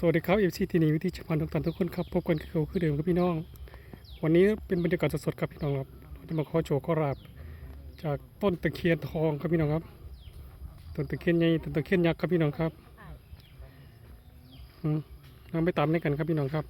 สวัสดีครับเอฟซีทีนีวิธีชพันทุกท่านทุกคนครับพบกันกับเขาคือเดิมครับพี่น้อง วันนี้เป็นบรรยากาศสดๆครับพี่น้องครับเราจะมาขอโชว์ขอราบ จากต้นตะเคียนทองครับพี่น้องครับต้นตะเคียนใหญ่ต้นตะเคียนยักษ์ครับพี่น้องครับอืมเราไปตามในกันครับพี่น้องครับ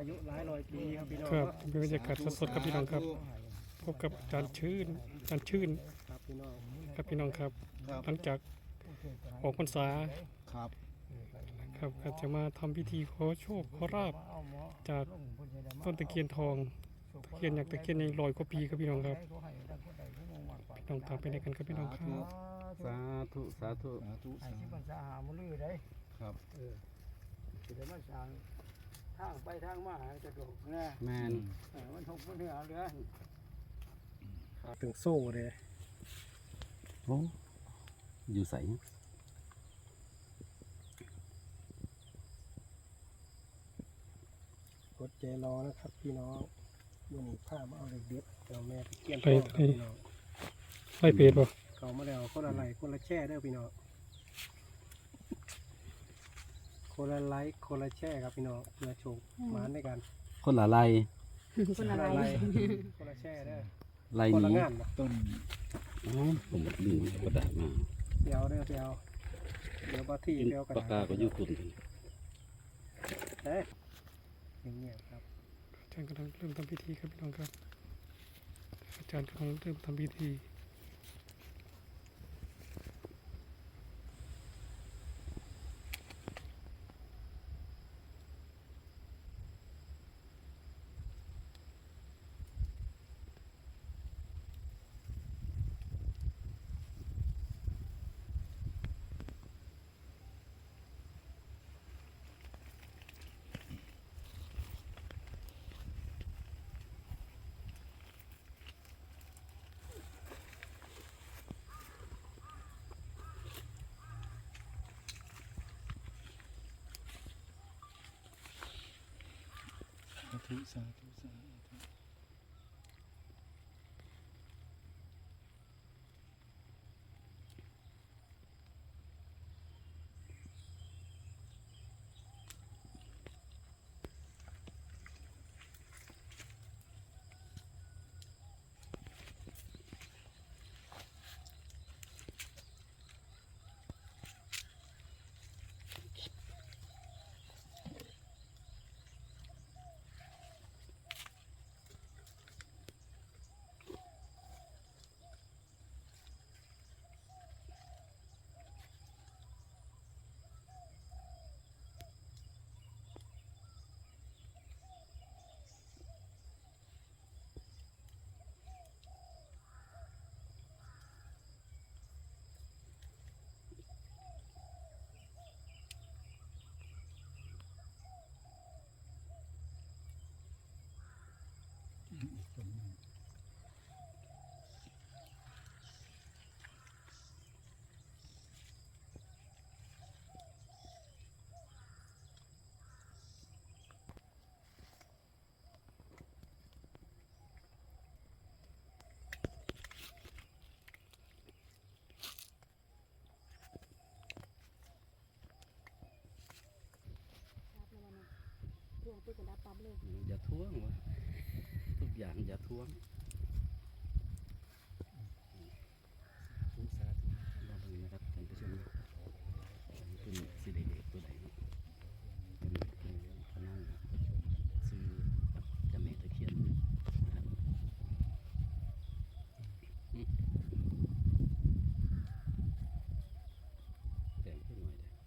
อายุหลายร้ อยปีครับพี่น้องครับเป็นบรรยากาศสดๆครับพี่น้องครับ พบกับอาจารย์ชื่นอาจารย์ชื่นครับพี่น้องครับพี่น้องครับครับหลังจากออกพรรษาครับครับก็จะมาทำพิธีขอโชคขอราบจากต้นตะเคียนทองตะเคียนยักษ์ตะเคียนใหญ่ลอยกว่าปีครับพี่น้องครับพี่น้องตามไปในกันครับพี่น้องครับสาธุสาธุสาธุสาธุมันสาหามือลือได้ครับเออสิได้มาสร้างทางไป ทางมาจะดกนะแมนเออมันทกมันเหนือเรือถึงโซ่เลยโอ้อยู่ใสกดใจรอนะครับพี่น้องวันนี้พามาเอาเด็กเด็ดเราแม่ไปเกี่ยนไปทองครับไปพี่น้องไล่เป็ดบ่เขามาแล้วคนละไหลคนละแช่เด้อพี่น้อง คนละไลค์คนละแช่ครับพี่น้องเพื่อโชคหมานด้วยกันคนละลายคนอะไรไลค์คนละแช่เด้อลายคนละนี้งานบ่ต้นอ๋อผมลืมกระดาษมาเดี๋ยวเด้อเดี๋ยวเดี๋ยวบาที่เดี๋ยวกันปากกาก็อยู่คุณเอ้ยอย่างเงี้ยครับอาจารย์กำลังเริ่มทำพิธีครับพี่น้องครับ อาจารย์กำลังเริ่มทำพิธีสาธุสาธุ สาธุ ช่วงที่กระดับปั๊บเลยอย่าท้วงวะทุกอย่างอย่าท้วงสาธุมาดูนะครับท่านผู้ชมเป็นสิริเดชตัวไหนเนาะเป็นเป็นเรื่องพนังซื้อกับเจาแม่ตะเคียนนะครับอืมแต่งขึ้นหน่อยเด้อ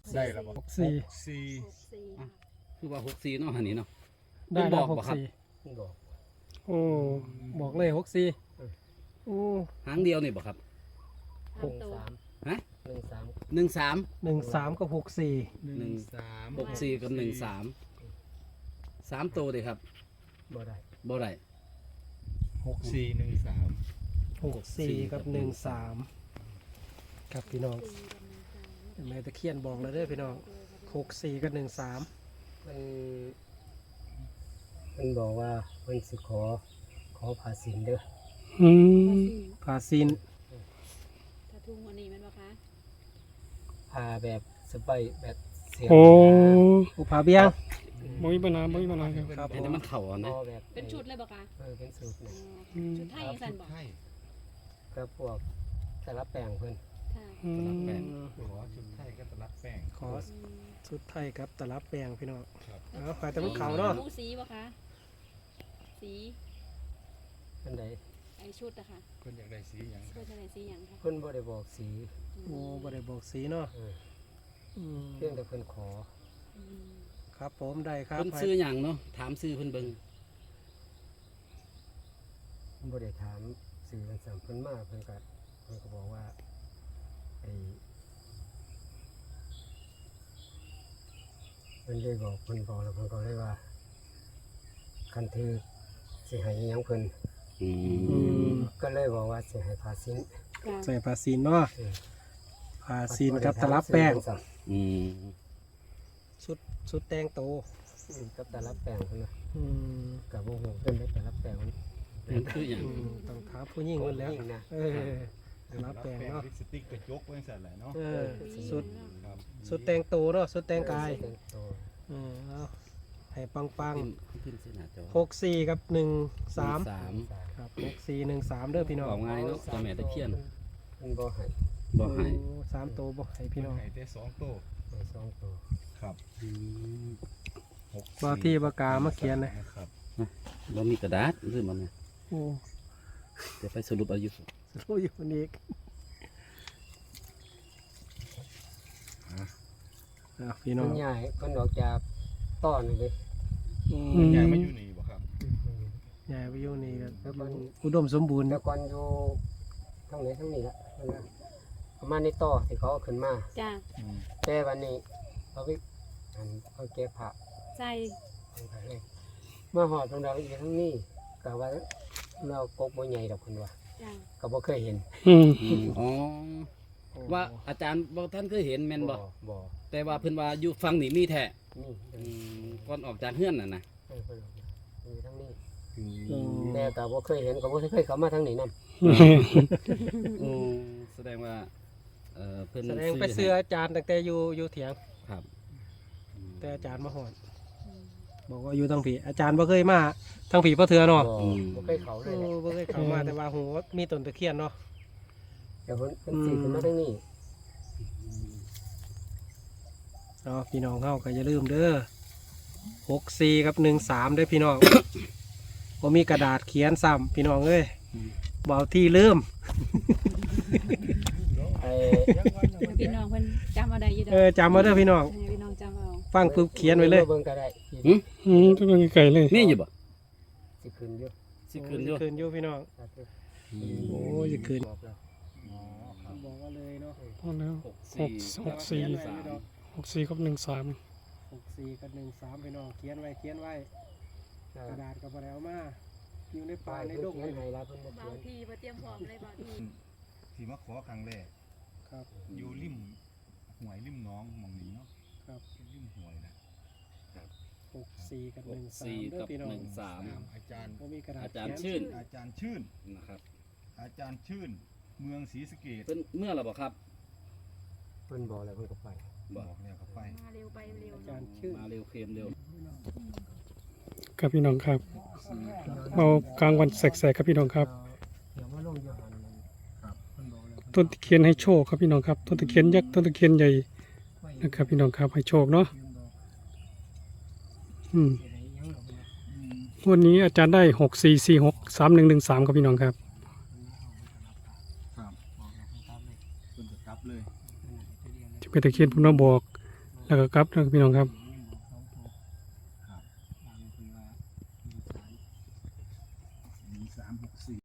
ค ได้แล้วบ่หกสี่สี่หกสี่คือว่าหกสี่เนาะหันนี้เนาะ ได้แล้วบหอกกบ่ครับสี่บอกโอ้บอกเลยหกสี่โอ้หางเดียวนี่บ่ครับหนึ่งตัวสามฮะหนึ่งสามหนึ่งสามหนึ่งสามกับหกสี่หนึ่งสามหกสี่กับหนึ่งสามสามตัวเลยครับบ่ได้บ่ได้หกสี่หนึ่งสามหกสี่กับหนึ่งสามครับพี่น้อง แม่ตะเคียนบอกเลยเด้อพี่น้องหกสี่กับหนึ่งสามมันมันบอกว่ามันสิขอขอผ่าสินเด้ออืก็มสี่พาซินถ้าทุ่งวันนี้แมันบ่คะผ่าแบบสบายแบบเสียงโอ้อุปาเบียง บ่มีปัญหาบ่มีปัญหาครับ ครับเห็นแต่มันเข่าอะพนะอแบบเป็นชุดเลยบ่คะเออเป็นสูตรอ๋อนะอืมชุดไทยยังสั่นบ่ใช่ ก็พวกสลับแปลงเพิ่นค่ะ อืม แป้งขออืมสุดไทยครับตลับแปลงพี่น้องครับ เอาขายแต่มันเขาเนาะหมูสีบ่คะสีอันใดไอชุดอะค่ะคนอยากได้สีอย่างคชุรัดบอะไรสีหยังคะเพิ่นบ่ได้บอกสีโอ้บ่ได้บอกสีเนาะเอออืมเพียงแต่เพิ่นขออืมครับ ผมได้ครับเพิ่นซื้อหยังเนาะถามซื้อเพิ่นเบิ่งเพิ่นบ่ได้ถามสื่อกันสั่งเพิ่นมาเพิ่นก็เพิ่นก็บอกว่าไอ้ เพิ่นได้บอกเพิ่นบอกแล้วเพิ่นก็เลยว่าคันถือสิให้อิหยังเพิ่นอือืมมก็เลยบอกว่าสิให้พาสินจ้ะใส่พาซินเนาะเออพาซินกับตลับแป้งอืมสุดสุดแตงโตอืมกับตลับแป้งเพิ่นนะอืมกับบ่ฮู้เพิ่นได้ตลับแป้งมันมันคือหยังอืมต้องถามผู้หญิงมันแล้วยิ่งนะเออตลับแป้งเนาะลิปสติกกระจกไว้สั่นแหละเนาะเออสุดครับสุดแตงโตเนาะสุดแตงกาย แต่งตัวเออเอาให้ปังปังขึ้นขึ้นเส้นหน้าจอหกสี่กับหนึ่งสามสามครับหกสี่หนึ่งสามเด้อพี่น้องบอกง่ายเนาะเจ้าแม่ตะเคียนเพิ่นบ่ให้บ่ให้โอ้สามโตบ่ให้พี่น้องให้ได้สองโต๊ะให้สองตัวครับอืมหกบ่ที่ปากกามาเขียนเลยนะครับบ่มีกระดาษหรือมันเนี่ยโอ้เดี๋ยวไปสรุปเอาอยู่รู้อยู่คนนี้ อะพี่น้อเพิ่งนย้ายเพิ่นออกจากต้อนนี่เลยอือืมมยายมาอยู่นี่บ่ครับใหญ่ไปอยู่นี่ก็แล้วมันอุดมสมบูรณ์แต่ก่อนอยู่ทั้งไหนทั้งนี้ละเพิ่นว่าประมาณในต่อที่เขาเอาขึ้นมาจ้ะอืมแต่วันนี้เขาไปอันเขาเก็บผักใส่ของเขาให้มาหอดตรงดาวอีกทั้งนี้ก็ว่าเรากกบ่ใหญ่ดอกคนว่าจ้ะก็บ่เคยเห็นอืมอืมอ๋อ ว่าอาจารย์บ่ท่านเคยเห็นแม่นบ่บ่แต่ว่าเพิ่นว่าอยู่ฝั่งนี้มีแท้นี่อืมก่อนออกจากเฮือนน่ะนะเออเพิ่นเอามามีทั้งนี้อืมแต่ก็บ่เคยเห็นก็บ่เคยเข้ามาทางนี้นํอืมแสดงว่าเอ่อเพิ่นแสดงไปเสื้ออาจารย์ตั้งแต่อยู่อยู่เถียง ครับอืมแต่อาจารย์มาหอดอืมบอกว่าอยู่ทางผีอาจารย์บ่เคยมาทางผีพ่อเถือเนาะบ่บ่เคยเข้าเลโอ้ยแหละบ่เคยเข้ามาแต่ว่าโหมีต้นตะเคียนเนาะ แต่เพิ่นเพิ่นสิขึ้นมาทางนี้เนาะพี่น้องเฮาก็อย่าลืมเด้อหกสี่กับหนึ่งสามเด้อพี่น้องบ่มีกระดาษเขียนซ้ำพี่น้องเอ้ยเบเอาที่ลืมไอ้พี่น้องเพิ่นจำเอาได้อยู่ดอเอกอจำมาเด้อพี่น้องให้พี่น้องจำเอาฟังปุ๊บเขียนไว้เลยเบิ่งก็ได้หึอืมต้องไกลๆเลยมีอยู่บ่สิขึ้นอยู่สิขึ้นอยู่ คืนอยู่พี่น้องครับอืมโอ้ยจะคืน บอกแล้ว อ๋อครับ บอกว่า เลยเนาะพอแล้วหกหกหกสี่สามหกสี่กับหนึ่งสามหกสี่กับหนึ่งสามพี่น้องเขียนไว้เขียนไว้ กระดาษกับอะไรเอามาอยู่ในป่าป้ายในในดดงงเลยให้ลาเพิ่นบ่บาเขียนงทีบ่เตรียมพร้อมเลยบางทีที่มาขอครั้งแรกครับ อยู่ริมห่วยริมหน้องหมองนี้เนาะครับเป็นริมห่วยนะหกสี่กับหหนึ่กงสามสี่เด้อกับพี่น้อหงนึ่งสามตามอาจารย์บ่มีกระดาษอาจารย์เขีชื่นอาจารย์ชื่น นะครับอาจารย์ชื่น เมืองศรีสะเกดเพิ่นเมื่อไหร่บ่ครับเพิ่นบอกแล้วเพิ่นก็ไปบ่บอกแล้วก็ไปมาเร็วไปเร็วอาจารย์ชื่อมาเร็วเคลมเร็วครับพี่น้องครับเอากลางวันแสกๆครับพี่น้องครับ เดี๋ยวมาลงอยู่หันนั่นครับเพิ่นบอกแล้วต้นตะเคียนให้โชคครับพี่น้องครับ ต้นตะเคียนยักษ์ต้นตะเคียนใหญ่นะครับ พี่น้องครับให้โชคเนาะอืมวันนี้อาจารย์ได้หกสี่สี่หกสามหนึ่งหนึ่งสามครับพี่น้องครับ ครับ เป็นตะเคียนพุ่นมาบอก แล้วก็กลับนะพี่น้องครับ